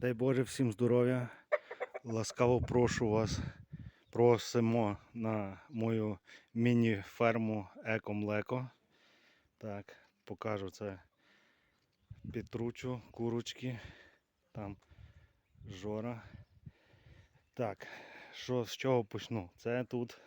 Дай Боже всім здоров'я. Ласкаво прошу вас. Просимо на мою міні-ферму Еко-Млеко. Так, покажу це Петручу, курочки. Там жора. Так, що з чого почну? Це тут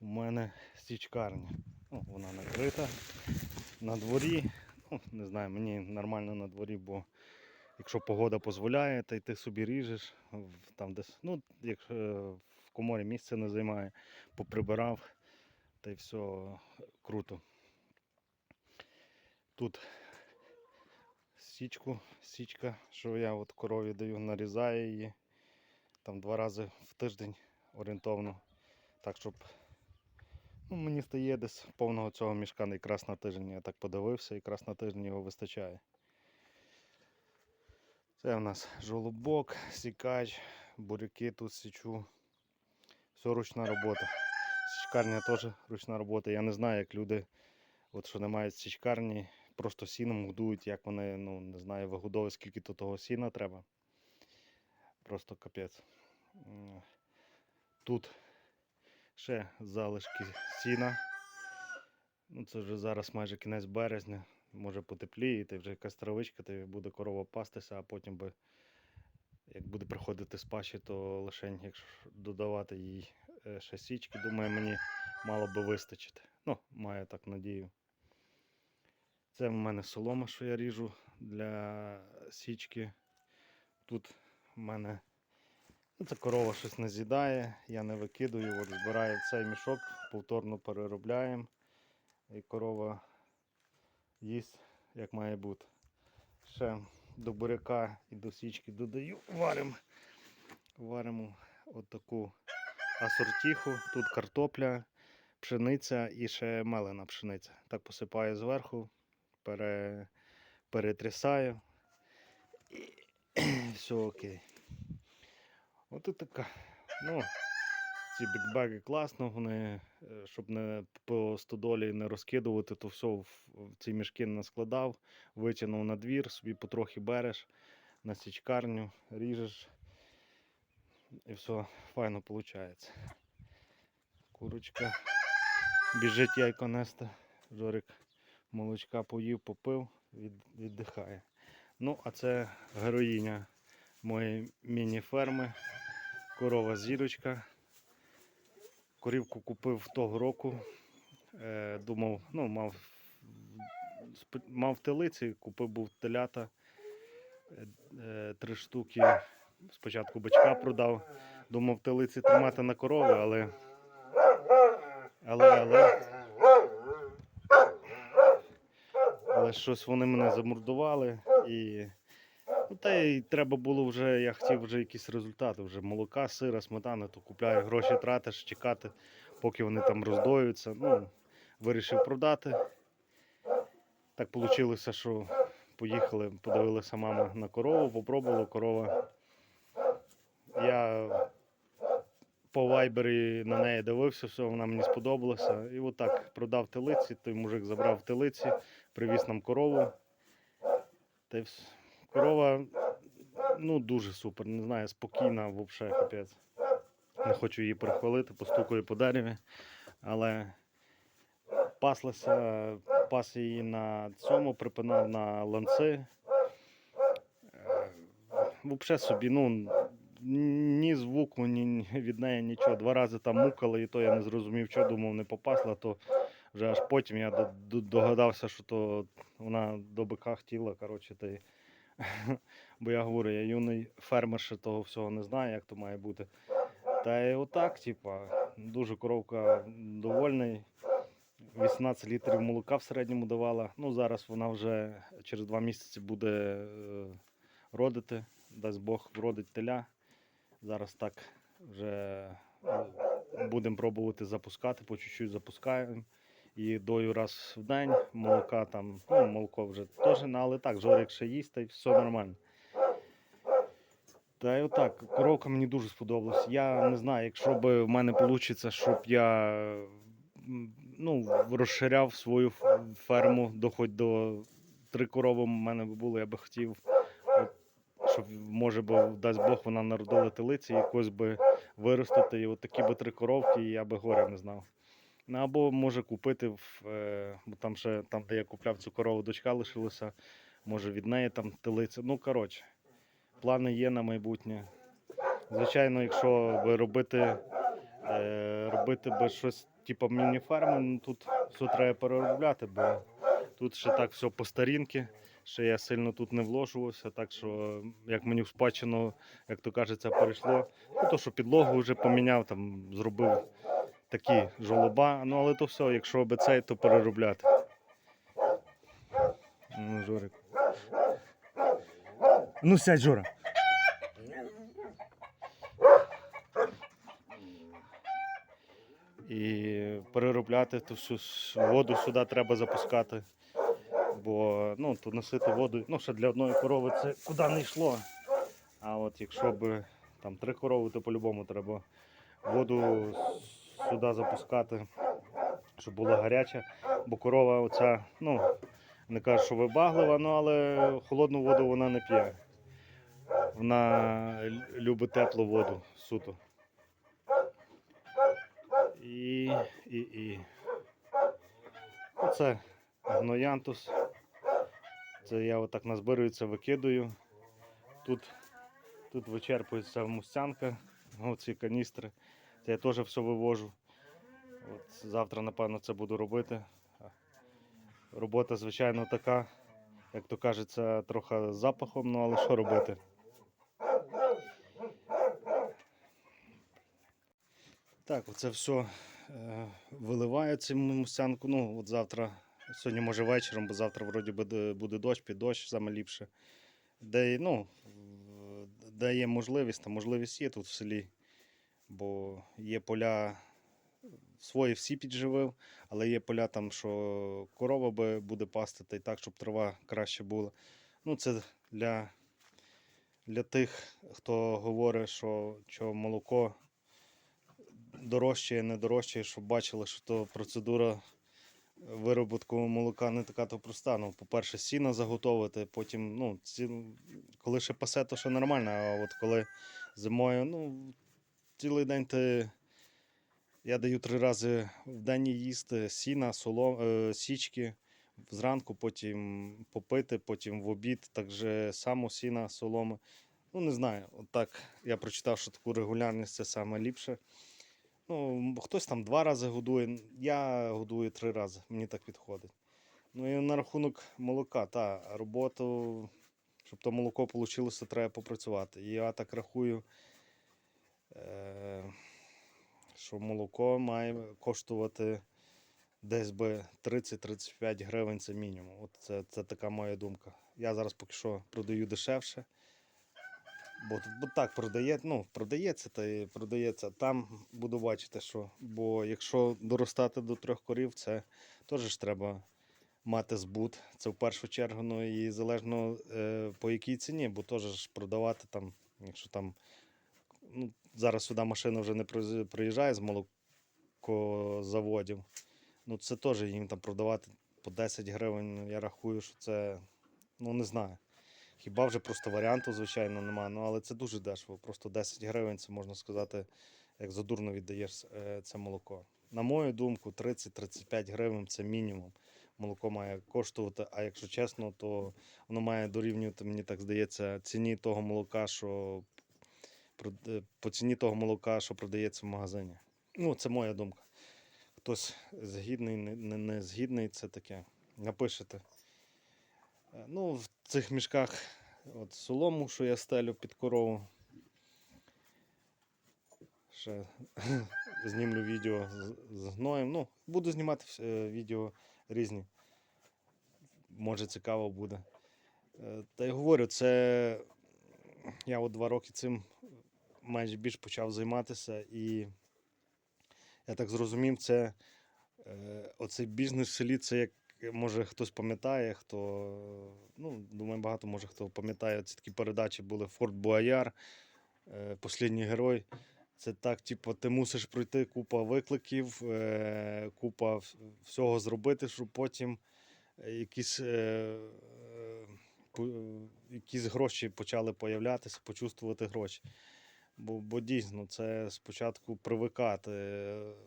у мене стічкарня. Ну, вона накрита на дворі. Ну, не знаю, мені нормально на дворі, бо якщо погода дозволяє, то й ти собі ріжеш, там десь, ну, якщо в коморі місце не займає, поприбирав, та й все круто. Тут січку, січка, що я от корові даю, нарізаю її там два рази в тиждень орієнтовно. Так, щоб ну, мені стає десь повного цього мішка якраз на тиждень. Я так подивився, якраз на тиждень його вистачає. Це в нас жолобок, сікач, буряки тут січу. Все ручна робота. Січкарня теж ручна робота. Я не знаю, як люди, от що не мають січкарні, просто сіном годують, як вони, ну не знаю, вигодовують, скільки то того сіна треба. Просто капець. Тут ще залишки сіна. Ну, це вже зараз майже кінець березня. Може потепліє, й вже якась травичка, та буде корова пастися, а потім би, як буде приходити з паші, то лише якщо додавати їй е, ще січки, думаю, мені мало би вистачити. Ну, маю так надію. Це в мене солома, що я ріжу для січки. Тут в мене ну, це корова щось не з'їдає, я не викидаю, от збираю цей мішок, повторно переробляємо. І корова їсть як має бути. Ще до буряка і до січки додаю, варимо. Варимо отаку асортіху. Тут картопля, пшениця і ще мелена пшениця. Так посипаю зверху, пере, перетрясаю. І все окей. І така. Ну, ці бікбеги класно, вони, е, щоб не по стодолі не розкидувати, то все в, ці мішки наскладав, витягнув на двір, собі потрохи береш на січкарню, ріжеш. І все файно виходить. Курочка біжить яйко нести. Жорик молочка поїв, попив, від, віддихає. Ну, а це героїня моєї міні-ферми. Корова зірочка. Корівку купив того року. Е, думав, ну, мав, мав телиці, купив був телята. Е, е, три штуки. Спочатку бичка продав. Думав телиці тримати на корови, але. Але, але. Але щось вони мене замордували і. Ну, та й треба було вже, я хотів вже якісь результати, вже молока, сира, сметана, то купляю, гроші тратиш, чекати, поки вони там роздоюються. Ну, вирішив продати. Так вийшло, що поїхали, подивилися мама на корову, попробувала корова. Я по вайбері на неї дивився, все, вона мені сподобалася. І отак продав телиці, той мужик забрав телиці, привіз нам корову. Та й вс- корова ну, дуже супер, не знаю, спокійна, взагалі капець. Не хочу її прихвалити, постукаю по дереві. Але паслася, пас її на цьому, припинав на ланци. Взагалі собі, ну, ні звуку, ні від неї нічого. Два рази там мукали, і то я не зрозумів, що думав, не попасла, то вже аж потім я до- до- догадався, що то вона до бика хотіла, коротше, та Бо я говорю, я юний фермер ще того всього не знаю, як то має бути. Та й отак, типа, дуже коровка довольний. 18 літрів молока в середньому давала. Ну, зараз вона вже через два місяці буде е, родити. Дасть Бог вродить теля. Зараз так вже будемо пробувати запускати, по чуть-чуть запускаємо. І дою раз в день, молока там, ну, молоко вже теж, але так, жорик ще їсть, та й все нормально. Та й отак, коровка мені дуже сподобалась. Я не знаю, якщо б в мене вийде, щоб я ну, розширяв свою ферму до хоч до три корови в мене б було, я би хотів, от, щоб може би, дасть Бог, вона народила телиці, якось би виростити. І от такі би три коровки, і я би горя не знав. Ну, або може купити, е, бо там ще там, де я купляв цю корову, дочка лишилася, може від неї там телиця. Ну, коротше, плани є на майбутнє. Звичайно, якщо би робити, е, робити би щось типу міні-ферми, ну тут все треба переробляти, бо тут ще так все по старінки, ще я сильно тут не вложувався, так що як мені в спадщину, як то кажеться, перейшло. Ну, то, що підлогу вже поміняв, там зробив такі жолоба, ну але то все, якщо би цей, то переробляти. Ну, Жорик. Ну, сядь, Жора. І переробляти ту всю воду сюди треба запускати. Бо ну, тут носити воду, ну, ще для одної корови це куди не йшло. А от якщо б там три корови, то по-любому треба воду сюди запускати, щоб була гаряча. Бо корова оця, ну, не кажу, що вибаглива, ну, але холодну воду вона не п'є. Вона любить теплу воду суто. І, і, і. Оце гноянтус. Це я отак назбирую, це викидаю. Тут, тут вичерпується мустянка, оці каністри. Це я теж все вивожу. От завтра, напевно, це буду робити. Робота, звичайно, така, як то кажеться, трохи запахом, ну але що робити? Так, оце все е, виливаю цю мустянку. Ну, от завтра, сьогодні може вечором, бо завтра вроді буде, буде дощ, під дощ саме ліпше. Де, ну, де є можливість, там можливість є тут в селі, бо є поля, свої всі підживив, але є поля там, що корова би буде пасти, та й так, щоб трава краще була. Ну, це для, для тих, хто говорить, що, що молоко дорожче, не дорожче, щоб бачили, що то процедура виробітку молока не така то проста. Ну, по-перше, сіно заготовити, потім, ну, ці, коли ще пасе, то ще нормально, а от коли зимою, ну, цілий день ти. Я даю три рази в день їсти сіна, солом, е, січки зранку, потім попити, потім в обід, так же само сіна, соломи. Ну, не знаю, от так я прочитав, що таку регулярність це саме ліпше. Ну, хтось там два рази годує, я годую три рази, мені так підходить. Ну і на рахунок молока, та роботу, щоб то молоко вийшло, треба попрацювати. І я так рахую, е, що молоко має коштувати десь би 30-35 гривень це мінімум. От це, це така моя думка. Я зараз поки що продаю дешевше. Бо, бо так продає, ну, продається та й продається. Там буду бачити, що. Бо якщо доростати до трьох корів, це теж треба мати збут. Це в першу чергу, ну і залежно е, по якій ціні, бо теж продавати там, якщо там. Ну, зараз сюди машина вже не приїжджає з молокозаводів. Ну, це теж їм там продавати по 10 гривень. ну, Я рахую, що це, ну не знаю. Хіба вже просто варіанту, звичайно, немає. Ну, але це дуже дешево. Просто 10 гривень, це можна сказати, як задурно віддаєш е, це молоко. На мою думку, 30-35 гривень це мінімум. Молоко має коштувати. А якщо чесно, то воно має дорівнювати, мені так здається, ціні того молока, що по ціні того молока, що продається в магазині. Ну, це моя думка. Хтось згідний, не, не, згідний, це таке. Напишете. Е, Ну, в цих мішках от солому, що я стелю під корову. Ще знімлю відео з, гноєм. Ну, буду знімати е, відео різні. Може цікаво буде. Е, Та й говорю, це я от два роки цим майже більш почав займатися, і я так зрозумів, це е, оцей бізнес в селі, це як може хтось пам'ятає, хто, ну, думаю, багато може хто пам'ятає, ці такі передачі були Форт Буаяр, е, Послідній герой. Це так, типу, ти мусиш пройти купа викликів, е, купа всього зробити, щоб потім якісь якісь гроші почали появлятися, почувствувати гроші. Бо, бо дійсно це спочатку привикати,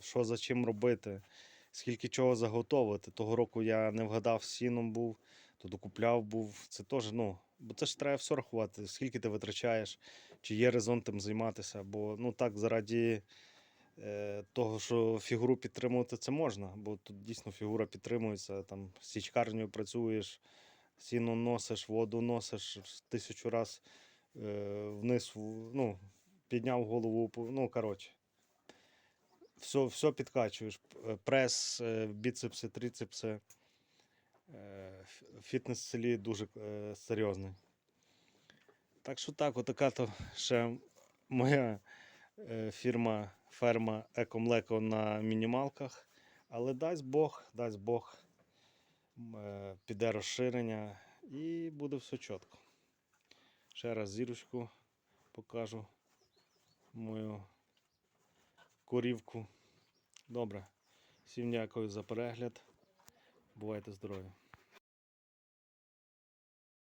що за чим робити, скільки чого заготовити. Того року я не вгадав сіном був, то докупляв був. Це теж, ну, бо це ж треба все рахувати, скільки ти витрачаєш, чи є резон тим займатися. Бо ну так, заради е, того, що фігуру підтримувати, це можна, бо тут дійсно фігура підтримується, там січкарнею працюєш, сіно носиш, воду носиш тисячу раз е, вниз, ну, підняв голову, ну, коротше. Все, все підкачуєш. Прес, е, біцепси, трицепси. Е, Фітнес в селі дуже е, серйозний. Так що так, отака то ще моя е, фірма, ферма Екомлеко на мінімалках. Але дасть Бог, дасть Бог, е, піде розширення і буде все чітко. Ще раз зірочку покажу мою корівку. Добре. Всім дякую за перегляд. Бувайте здорові!